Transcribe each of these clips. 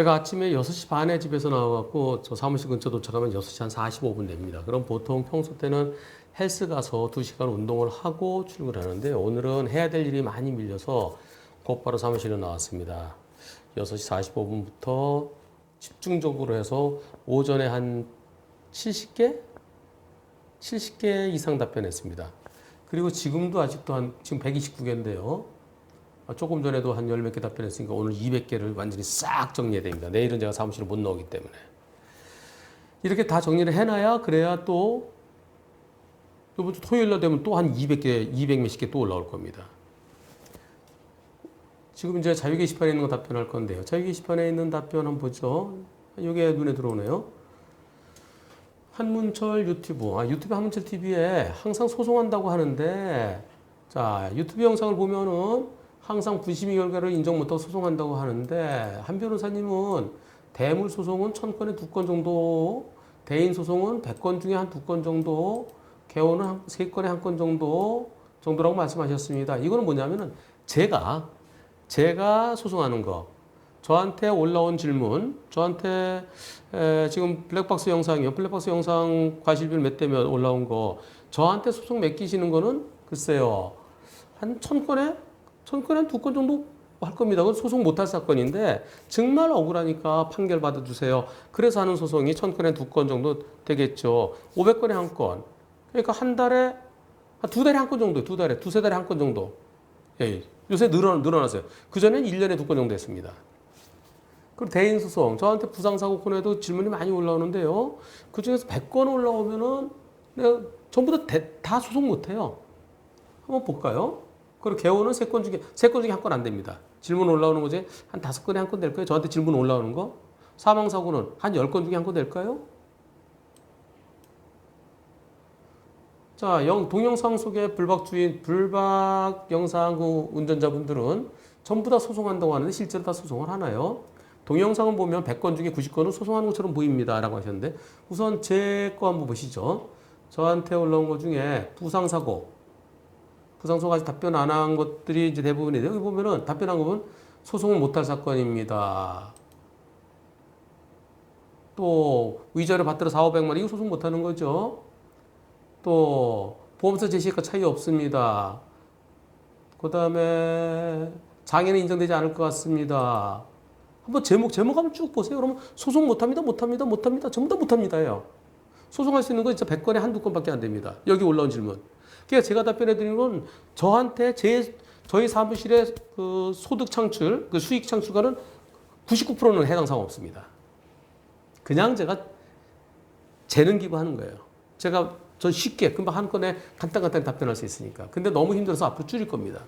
제가 아침에 6시 반에 집에서 나와갖고 저 사무실 근처 도착하면 6시 한 45분 됩니다. 그럼 보통 평소 때는 헬스 가서 2시간 운동을 하고 출근하는데 오늘은 해야 될 일이 많이 밀려서 곧바로 사무실로 나왔습니다. 6시 45분부터 집중적으로 해서 오전에 한 70개? 70개 이상 답변했습니다. 그리고 지금도 아직도 한 지금 129개인데요. 아, 조금 전에도 한 열 몇 개 답변했으니까 오늘 200개를 완전히 싹 정리해야 됩니다. 내일은 제가 사무실에 못 나오기 때문에. 이렇게 다 정리를 해놔야 그래야 또 이번 주 토요일 날 되면 또 한 200개, 200 몇십 개 또 올라올 겁니다. 지금 이제 자유 게시판에 있는 거 답변할 건데요. 자유 게시판에 있는 답변 한번 보죠. 이게 눈에 들어오네요. 한문철 유튜브. 아, 유튜브 한문철 TV에 항상 소송한다고 하는데, 자, 유튜브 영상을 보면은 항상 분심의 결과를 인정 못하고 소송한다고 하는데, 한 변호사님은 대물 소송은 천 건에 두 건 정도, 대인 소송은 백 건 중에 한 두 건 정도, 개원은 한세 건에 한 건 정도, 정도라고 말씀하셨습니다. 이거는 뭐냐면은 제가, 제가 소송하는 거, 저한테 올라온 질문, 저한테 에, 지금 블랙박스 영상이요. 블랙박스 영상 과실비율 몇 대면 올라온 거, 저한테 소송 맡기시는 거는 글쎄요. 한 천 건에, 천 건에 두 건 정도 할 겁니다. 그건 소송 못할 사건인데, 정말 억울하니까 판결 받아주세요. 그래서 하는 소송이 천 건에 두 건 정도 되겠죠. 500건에 한 건. 그러니까 한 달에, 한두 달에 한 건 정도, 두 달에, 두세 달에 한 건 정도. 예, 요새 늘어, 늘어났어요. 그 전엔 1 년에 두 건 정도 했습니다. 그리고 대인 소송 저한테 부상 사고 코너에도 질문이 많이 올라오는데요. 그 중에서 100건 올라오면은 내가 전부 다, 대- 다 소송 못 해요. 한번 볼까요? 그리고 개원은 세 건 중에 세 건 중에 한 건 안 됩니다. 질문 올라오는 거지 한 다섯 건에 한 건 될까요? 저한테 질문 올라오는 거 사망 사고는 한 열 건 중에 한 건 될까요? 자, 영, 동영상 속의 불박 주인, 불박 영상 그 운전자분들은 전부 다 소송한다고 하는데 실제로 다 소송을 하나요? 동영상을 보면 100건 중에 90건은 소송하는 것처럼 보입니다. 라고 하셨는데 우선 제 거 한번 보시죠. 저한테 올라온 것 중에 부상사고, 아직 답변 안 한 것들이 이제 대부분이에요. 여기 보면은 답변한 거 보면 소송을 못할 사건입니다. 또 위자료 받들어 4, 500만 원 이거 소송 못하는 거죠. 또 보험사 제시가 차이 없습니다. 그 다음에 장애는 인정되지 않을 것 같습니다. 한번 제목 제목 한번 쭉 보세요. 그러면 소송 못합니다, 못합니다, 못합니다, 전부 다 못합니다예요. 소송할 수 있는 건 진짜 100건에 한두 건밖에 안 됩니다. 여기 올라온 질문. 그러니까 제가 답변해 드리는 건 저한테 제 저희 사무실의 그 소득 창출, 그 수익 창출과는 99%는 해당 사항 없습니다. 그냥 제가 재능 기부하는 거예요. 제가 전 쉽게 금방 한 건에 간단간단 답변할 수 있으니까. 근데 너무 힘들어서 앞으로 줄일 겁니다.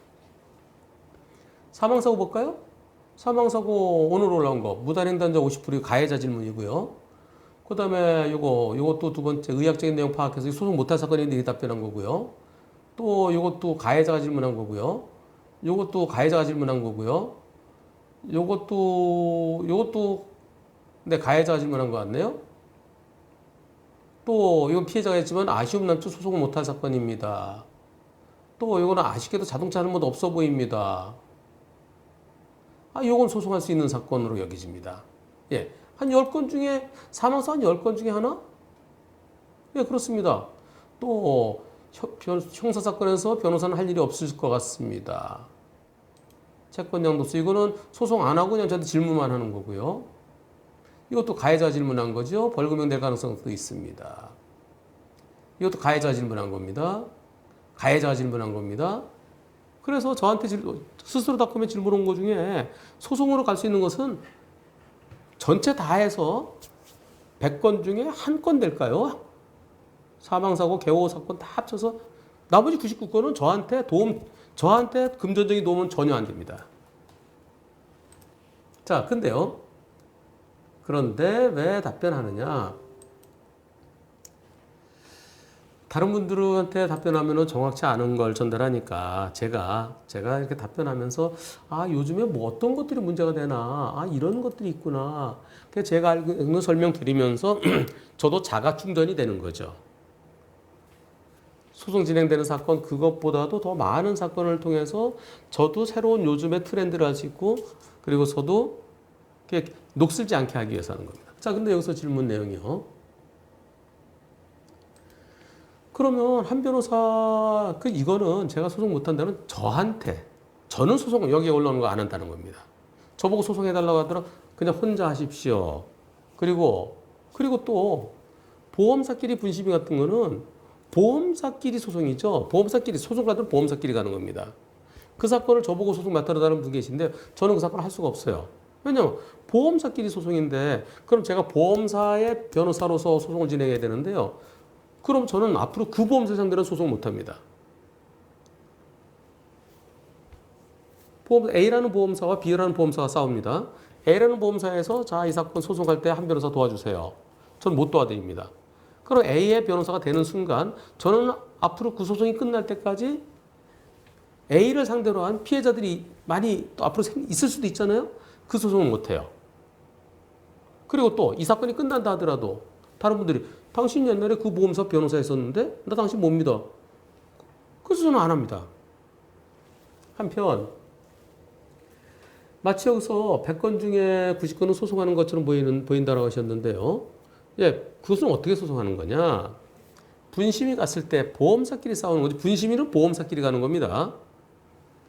사망사고 볼까요? 사망사고 오늘 올라온 거 무단횡단자 50% 가해자 질문이고요. 그 다음에 요거 요것도 두 번째 의학적인 내용 파악해서 소송 못할 사건인데 답변한 거고요. 또 요것도 가해자가 질문한 거고요. 요것도 가해자가 질문한 거고요. 요것도 요것도 네 가해자가 질문한 것 같네요. 또 이건 피해자가 했지만 아쉬움 남짓 소송을 못할 사건입니다. 또 이거는 아쉽게도 자동차 하는 것 없어 보입니다. 아, 요건 소송할 수 있는 사건으로 여기집니다. 예. 한 10건 중에, 사망사 한 10건 중에 하나? 예, 그렇습니다. 또, 형사사건에서 변호사는 할 일이 없을 것 같습니다. 채권 양도세. 이거는 소송 안 하고 그냥 저한테 질문만 하는 거고요. 이것도 가해자 질문한 거죠. 벌금형 될 가능성도 있습니다. 이것도 가해자 질문한 겁니다. 가해자가 질문한 겁니다. 그래서 저한테 질, 스스로 닷컴에 질문 온것 중에 소송으로 갈 수 있는 것은 전체 다 해서 100건 중에 한 건 될까요? 사망사고, 개호 사건 다 합쳐서 나머지 99건은 저한테 도움, 저한테 금전적인 도움은 전혀 안 됩니다. 자, 근데요. 그런데 왜 답변하느냐? 다른 분들한테 답변하면은 정확치 않은 걸 전달하니까 제가 제가 이렇게 답변하면서 아 요즘에 뭐 어떤 것들이 문제가 되나 아 이런 것들이 있구나 제가 알고 있는 설명 드리면서 저도 자가 충전이 되는 거죠 소송 진행되는 사건 그것보다도 더 많은 사건을 통해서 저도 새로운 요즘의 트렌드를 알수 있고 그리고 저도 녹슬지 않게 하기 위해서 하는 겁니다. 자, 근데 여기서 질문 내용이요. 그러면 한 변호사 그 이거는 제가 소송 못 한다는 저한테 저는 소송 여기에 올라오는 거 안 한다는 겁니다. 저보고 소송해 달라고 하더라 그냥 혼자 하십시오. 그리고 그리고 또 보험사끼리 분심이 같은 거는 보험사끼리 소송이죠. 보험사끼리 소송가들은 보험사끼리 가는 겁니다. 그 사건을 저보고 소송 맡아달라는 분 계신데 저는 그 사건을 할 수가 없어요. 왜냐면 보험사끼리 소송인데 그럼 제가 보험사의 변호사로서 소송을 진행해야 되는데요. 그럼 저는 앞으로 그 보험사 상대로 소송 못 합니다. 보험 A라는 보험사와 B라는 보험사가 싸웁니다. A라는 보험사에서 자 이 사건 소송할 때 한 변호사 도와주세요. 저는 못 도와드립니다. 그럼 A의 변호사가 되는 순간 저는 앞으로 그 소송이 끝날 때까지 A를 상대로 한 피해자들이 많이 또 앞으로 생- 있을 수도 있잖아요. 그 소송을 못 해요. 그리고 또 이 사건이 끝난다 하더라도 다른 분들이 당신 옛날에 그 보험사 변호사 했었는데 나 당신 못 믿어. 그래서 저는 안 합니다. 한편 마치 여기서 100건 중에 90건은 소송하는 것처럼 보이는 보인다라고 하셨는데요. 예, 그것은 어떻게 소송하는 거냐? 분심이 갔을 때 보험사끼리 싸우는 거지. 분심이는 보험사끼리 가는 겁니다.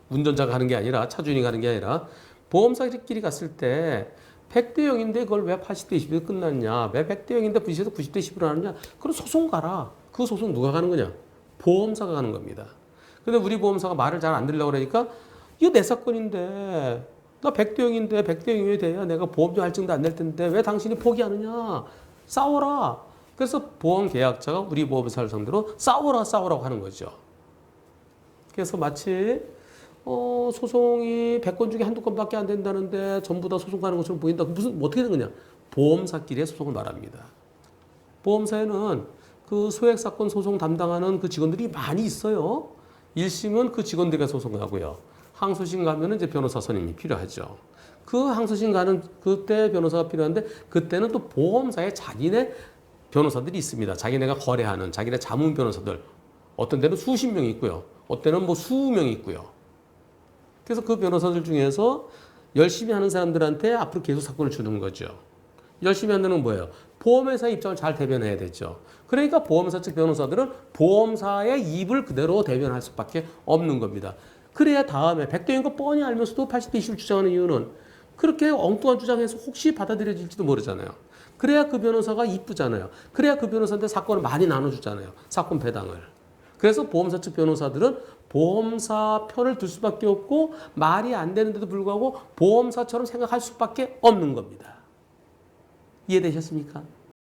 운전자가 가는 게 아니라 차주인이 가는 게 아니라 보험사끼리 갔을 때 100대 0인데 그걸 왜 80대 20로 끝났냐? 왜 100대 0인데 분심에서 90대 10으로 하느냐? 그럼 소송 가라. 그 소송 누가 가는 거냐? 보험사가 가는 겁니다. 근데 우리 보험사가 말을 잘 안 들으려고 그러니까 이거 내 사건인데 나 100대 0인데 100대 0이 돼야 내가 보험료 할증도 안 낼 텐데 왜 당신이 포기하느냐? 싸워라. 그래서 보험 계약자가 우리 보험사를 상대로 싸워라 싸우라고 하는 거죠. 그래서 마치 어, 소송이 100건 중에 한두 건밖에 안 된다는데 전부 다 소송 가는 것처럼 보인다. 무슨 뭐 어떻게 되는 거냐? 보험사끼리의 소송을 말합니다. 보험사에는 그 소액 사건 소송 담당하는 그 직원들이 많이 있어요. 1심은 그 직원들이 소송하고요. 항소심 가면은 이제 변호사 선임이 필요하죠. 그 항소심 가는 그때 변호사가 필요한데 그때는 또 보험사에 자기네 변호사들이 있습니다. 자기네가 거래하는 자기네 자문 변호사들 어떤 데는 수십 명이 있고요. 어떤 때는 뭐 수명이 있고요. 그래서 그 변호사들 중에서 열심히 하는 사람들한테 앞으로 계속 사건을 주는 거죠. 열심히 한다는 건 뭐예요? 보험회사 입장을 잘 대변해야 되죠. 그러니까 보험사 측 변호사들은 보험사의 입을 그대로 대변할 수밖에 없는 겁니다. 그래야 다음에 100대인 거 뻔히 알면서도 80대 20을 주장하는 이유는 그렇게 엉뚱한 주장해서 혹시 받아들여질지도 모르잖아요. 그래야 그 변호사가 이쁘잖아요. 그래야 그 변호사한테 사건을 많이 나눠주잖아요. 사건 배당을. 그래서 보험사 측 변호사들은 보험사 편을 들 수밖에 없고 말이 안 되는데도 불구하고 보험사처럼 생각할 수밖에 없는 겁니다. 이해되셨습니까?